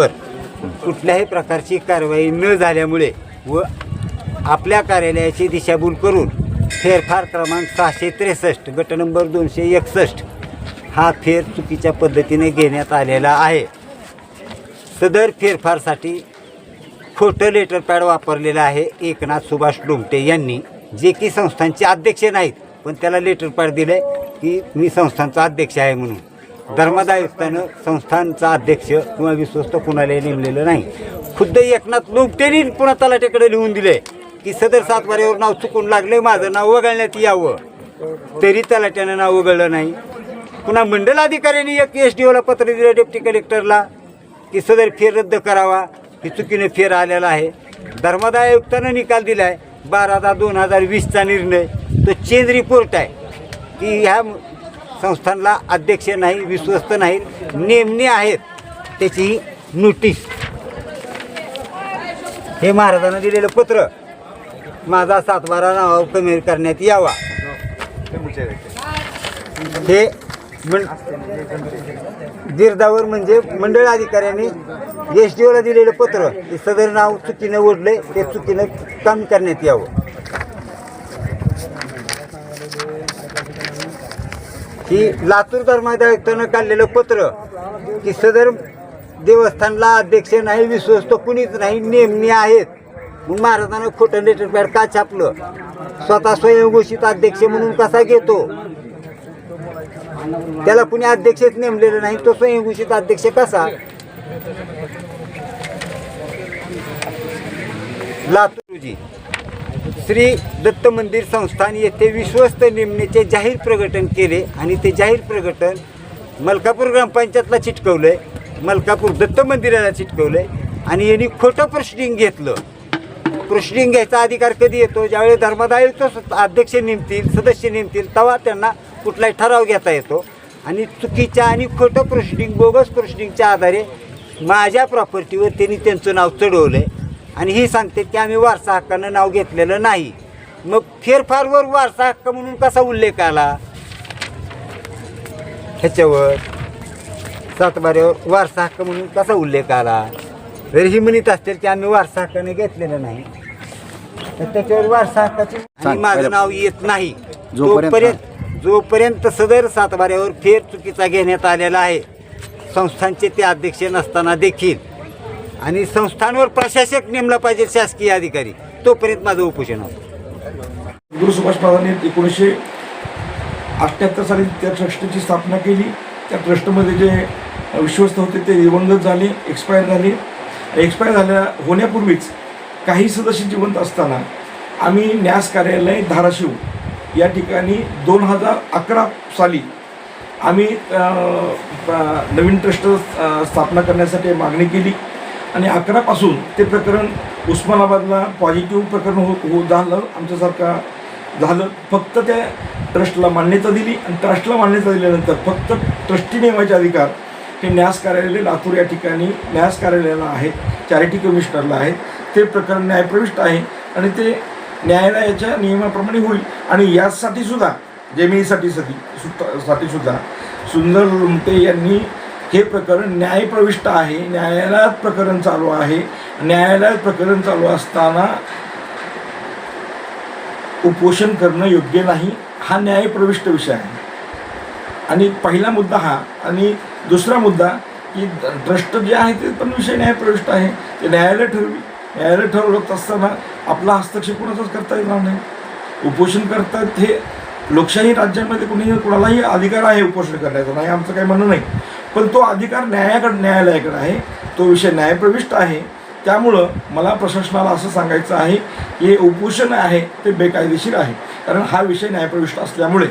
वर कुठल्याही प्रकारची कारवाई न झाल्यामुळे व आपल्या कार्यालयाची दिशाभूल करून फेरफार क्रमांक सहाशे त्रेसष्ट गट नंबर दोनशे एकसष्ट हा फेर चुकीच्या पद्धतीने घेण्यात आलेला आहे. सदर फेरफारसाठी खोटं लेटर पॅड वापरलेलं आहे एकनाथ सुभाष डोमटे यांनी. जे की संस्थांचे अध्यक्ष नाहीत पण त्याला लेटर पॅड दिलं आहे की मी संस्थांचा अध्यक्ष आहे म्हणून. धर्मदाय आयुक्तानं संस्थांचा अध्यक्ष किंवा विश्वस्त कुणालाही नेमलेलं नाही. खुद्द एकनाथ लोमटेनी पुन्हा तलाट्याकडे लिहून दिले की सदर सातवाऱ्यावर नाव चुकून लागले माझं नाव वगळण्यात यावं. तरी तलाट्यानं नाव वगळलं नाही. पुन्हा मंडल अधिकाऱ्यांनी एक एस डी ओला पत्र दिलं डेप्टी कलेक्टरला की सदर फेर रद्द करावा. ही चुकीने फेर आलेला आहे. धर्मदाय आयुक्तानं निकाल दिला आहे बारा दहा दोन हजार वीसचा निर्णय. तो चेंज रिपोर्ट आहे. की ह्या संस्थांना अध्यक्ष नाही विश्वस्त नाहीत नेमणे आहेत त्याची नोटीस हे महाराजांना दिलेलं पत्र. माझा सातबारा नावावर कमी करण्यात यावा. हे मं गिरदावर म्हणजे मंडळ अधिकाऱ्यांनी एस डी ओला दिलेलं पत्र. हे सदर नाव चुकीनं ओढले ते चुकीनं काम करण्यात यावं. की लातूर धर्मादायुक्तानं काढलेलं पत्र की सदर देवस्थानला अध्यक्ष नाही विश्वस्त कुणीच नाही नेमणी आहेत. मग महाराजांना खोटं लेटर पॅड का छापलं? स्वतः स्वयंघोषित अध्यक्ष म्हणून कसा घेतो? त्याला कुणी अध्यक्षच नेमलेलं नाही तो स्वयंघोषित अध्यक्ष कसा? लातूरजी श्री दत्त मंदिर संस्थान येथे विश्वस्त नेमण्याचे जाहीर प्रकटन केले आणि ते जाहीर प्रकटन मलकापूर ग्रामपंचायतला चिटकवलंय. मलकापूर दत्त मंदिराला चिटकवलंय. आणि यांनी खोटं प्रोसिडिंग घेतलं. प्रोसिडिंग घ्यायचा अधिकार कधी येतो? ज्यावेळी धर्मदायुक्त अध्यक्ष नेमतील सदस्य नेमतील तेव्हा त्यांना कुठलाही ठराव घेता येतो. आणि चुकीच्या आणि खोटं प्रोसिडिंग बोगस प्रोसिडिंगच्या आधारे माझ्या प्रॉपर्टीवर त्यांनी त्यांचं नाव चढवलं आहे आणि ही सांगते की आम्ही वारसा हक्कानं नाव घेतलेलं नाही. मग फेरफारवर वारसा हक्क म्हणून कसा उल्लेख आला? ह्याच्यावर सातबाऱ्यावर वारसा हक्क म्हणून कसा उल्लेख आला? जर ही म्हणत असतील की आम्ही वारसा हक्काने घेतलेलं नाही. तर त्याच्यावर वारसा हक्काची माझं नाव येत नाही. जोपर्यंत- जोपर्यंत सदर सातबाऱ्यावर फेर चुकीचा घेण्यात आलेला आहे संस्थांचे ते अध्यक्ष नसताना देखील. आणि संस्थांवर प्रशासक नेमला पाहिजे शासकीय अधिकारी. तोपर्यंत माझं उपोषण होतं. गुरु सुभाष पादांनी एकोणीसशे अठ्ठ्याहत्तर साली त्या ट्रस्टची स्थापना केली. त्या ट्रस्टमध्ये जे विश्वस्त होते ते दिवंगत झाले एक्सपायर झाले. एक्सपायर झाल्या होण्यापूर्वीच काही सदस्य जिवंत असताना आम्ही न्यास कार्यालय धाराशिव या ठिकाणी दोन हजार अकरा साली आम्ही नवीन ट्रस्ट स्थापना करण्यासाठी मागणी केली. आणि अकरापासून ते प्रकरण उस्मानाबादला पॉझिटिव्ह प्रकरण हो हो झालं आमच्यासारखा झालं. फक्त त्या ट्रस्टला मान्यता दिली आणि ट्रस्टला मान्यता दिल्यानंतर फक्त ट्रस्टी नेमायचे अधिकार हे न्यास कार्यालय लातूर या ठिकाणी न्यास कार्यालयाला आहेत चॅरिटी कमिशनरला आहेत. ते प्रकरण न्यायप्रविष्ट आहे आणि ते न्यायालयाच्या नियमाप्रमाणे होईल. आणि यासाठी सुद्धा जमिनीसाठी साठी सुद्धा सुंदर लुमटे यांनी हे प्रकरण न्यायप्रविष्ट आहे. न्यायालयात प्रकरण चालू आहे. न्यायालयात प्रकरण चालू असताना उपोषण करणं योग्य नाही. हा न्यायप्रविष्ट विषय आहे. आणि पहिला मुद्दा हा आणि दुसरा मुद्दा की ट्रस्ट जे आहे ते पण विषय न्यायप्रविष्ट आहे. ते न्यायालय ठरवी. न्यायालय ठरवत असताना आपला हस्तक्षेप कोणाचाच करता येणार नाही. उपोषण करतात हे लोकशाही राज्यामध्ये कुणी कुणालाही अधिकार आहे उपोषण करण्याचा. नाही आमचं काही म्हणणं नाही. पण तो अधिकार न्यायाकडे न्यायालयाकडे आहे. तो विषय न्यायप्रविष्ट आहे. त्यामुळं मला प्रशासनाला असं सांगायचं आहे की हे उपोषण आहे ते बेकायदेशीर आहे. कारण हा विषय न्यायप्रविष्ट असल्यामुळे